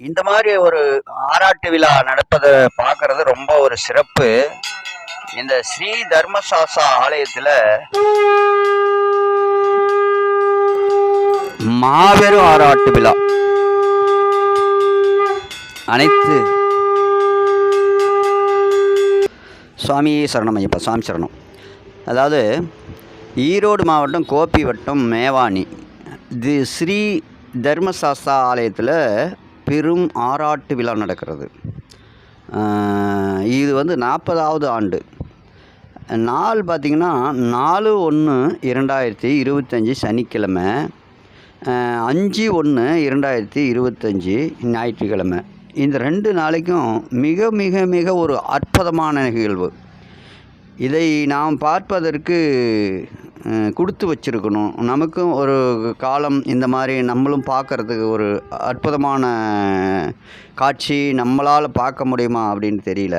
இந்த மாதிரி ஒரு ஆராட்டு விழா நடப்பதை பார்க்கறது ரொம்ப ஒரு சிறப்பு. இந்த ஸ்ரீ தர்மசாஸ்தா ஆலயத்தில் மாபெரும் ஆராட்டு விழா. அனைத்து. சுவாமி சரணம் ஐயப்பா சுவாமி சரணம். அதாவது ஈரோடு மாவட்டம் கோபி வட்டம் மேவாணி. இது ஸ்ரீ தர்மசாஸ்தா ஆலயத்தில் பெரும் ஆராட்டு விழா நடக்கிறது. இது வந்து நாற்பதாவது ஆண்டு. நாள் பார்த்திங்கன்னா நாலு ஒன்று இரண்டாயிரத்தி இருபத்தஞ்சி சனிக்கிழமை அஞ்சு ஒன்று இரண்டாயிரத்தி இருபத்தஞ்சி ஞாயிற்றுக்கிழமை. இந்த ரெண்டு நாளைக்கும் மிக மிக மிக ஒரு அற்புதமான நிகழ்வு. இதை நாம் பார்ப்பதற்கு கொடுத்து வச்சுருக்கணும். நமக்கும் ஒரு காலம் இந்த மாதிரி நம்மளும் பார்க்கறதுக்கு ஒரு அற்புதமான காட்சி நம்மளால் பார்க்க முடியுமா அப்படின்னு தெரியல.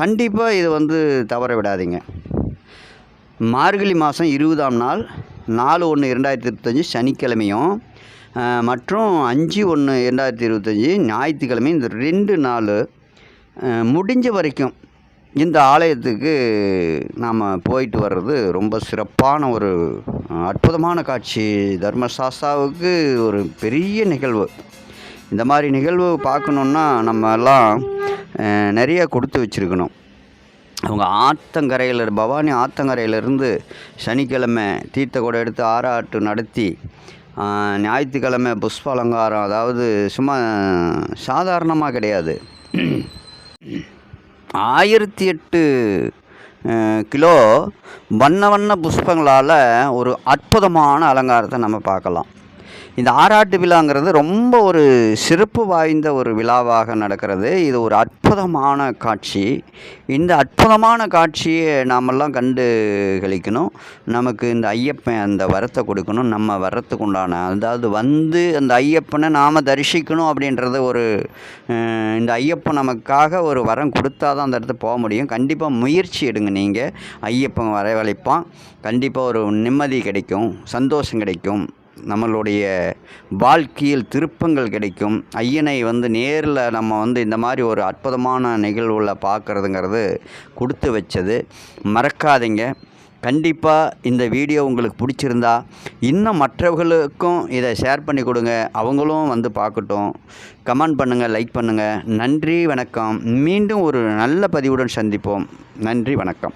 கண்டிப்பாக இது வந்து தவற விடாதீங்க. மார்கழி மாதம் இருபதாம் நாள் நாலு ஒன்று இரண்டாயிரத்தி இருபத்தஞ்சி சனிக்கிழமையும் மற்றும் அஞ்சு ஒன்று இரண்டாயிரத்தி இருபத்தஞ்சி ஞாயிற்றுக்கிழமை இந்த ரெண்டு நாள் முடிஞ்ச வரைக்கும் இந்த ஆலயத்துக்கு நாம் போயிட்டு வர்றது ரொம்ப சிறப்பான ஒரு அற்புதமான காட்சி. தர்மசாஸ்தாவுக்கு ஒரு பெரிய நிகழ்வு. இந்த மாதிரி நிகழ்வு பார்க்கணுன்னா நம்ம எல்லாம் நிறைய கொடுத்து வச்சுருக்கணும். அவங்க ஆத்தங்கரையில் பவானி ஆத்தங்கரையிலேருந்து சனிக்கிழமை தீர்த்த கூட எடுத்து ஆறாட்டு நடத்தி ஞாயிற்றுக்கிழமை புஷ்ப அலங்காரம் அதாவது சும்மா சாதாரணமாக கிடையாது. ஆயிரத்தி எட்டு கிலோ வண்ண வண்ண புஷ்பங்களால் ஒரு அற்புதமான அலங்காரத்தை நம்ம பார்க்கலாம். இந்த ஆராட்டு விழாங்கிறது ரொம்ப ஒரு சிறப்பு வாய்ந்த ஒரு விழாவாக நடக்கிறது. இது ஒரு அற்புதமான காட்சி. இந்த அற்புதமான காட்சியை நாமெல்லாம் கண்டு கழிக்கணும் நமக்கு இந்த ஐயப்பன் அந்த வரத்தை கொடுக்கணும். நம்ம வரத்துக்கு உண்டான அதாவது வந்து அந்த ஐயப்பனை நாம் தரிசிக்கணும் அப்படின்றது ஒரு இந்த ஐயப்பன் நமக்காக ஒரு வரம் கொடுத்தா தான் அந்த இடத்துக்கு போக முடியும். கண்டிப்பாக முயற்சி எடுங்க நீங்கள் ஐயப்பன் வரவழைப்பான். கண்டிப்பாக ஒரு நிம்மதி கிடைக்கும். சந்தோஷம் கிடைக்கும். நம்மளுடைய வாழ்க்கையில் திருப்பங்கள் கிடைக்கும். ஐயனை வந்து நேரில் நம்ம வந்து இந்த மாதிரி ஒரு அற்புதமான நிகழ்வுல பார்க்குறதுங்கிறது கொடுத்து வச்சது. மறக்காதீங்க. கண்டிப்பாக இந்த வீடியோ உங்களுக்கு பிடிச்சிருந்தா இன்னும் மற்றவர்களுக்கும் இதை ஷேர் பண்ணி கொடுங்க. அவங்களும் வந்து பார்க்கட்டும் கமெண்ட் பண்ணுங்கள் லைக் பண்ணுங்கள் நன்றி வணக்கம். மீண்டும் ஒரு நல்ல பதிவுடன் சந்திப்போம். நன்றி வணக்கம்.